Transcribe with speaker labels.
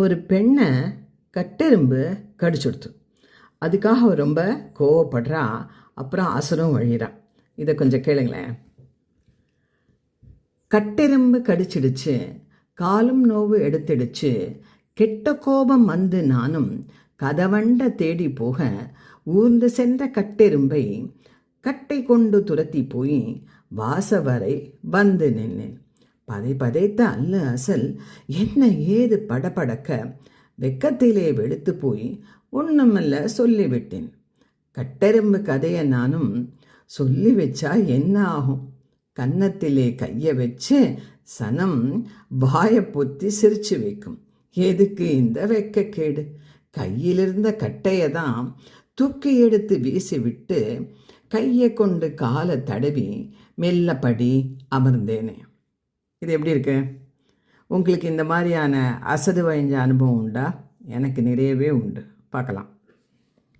Speaker 1: ஒரு பெண்ணை கட்டெரும்பு கடிச்சுடுத்து அதுக்காக அவர் ரொம்ப கோவப்படுறா அப்புறம் அசுரம் வழிகிறான் இதை கொஞ்சம் கேளுங்களேன். கட்டெரும்பு கடிச்சிடுச்சு காலும் நோவு எடுத்துடுச்சு கெட்ட கோபம் வந்து நானும் கதவண்ட தேடி போக ஊர்ந்து சென்ற கட்டெரும்பை கட்டை கொண்டு துரத்தி போய் வாச வரை வந்து நின்றேன் பதை பதைத்த அல்ல அசல். என்ன ஏது படபடக்க? வெக்கத்திலே வெளுத்து போய் ஒண்ணுமில்ல சொல்லிவிட்டேன். கட்டெரும்பு கதையை நானும் சொல்லி வச்சா என்ன ஆகும்? கன்னத்திலே கையை வச்சு சனம் வாயை பொத்தி சிரிச்சு வைக்கும். எதுக்கு இந்த வெக்கக்கேடு? கையிலிருந்த கட்டையை தான் தூக்கி எடுத்து வீசி விட்டு கையை கொண்டு காலை தடவி மெல்லப்படி அமர்ந்தேனே. இது எப்படி இருக்கு? உங்களுக்கு இந்த மாதிரியான அசது வழிஞ்ச அனுபவம் உண்டா? எனக்கு நிறையவே உண்டு. பார்க்கலாம்.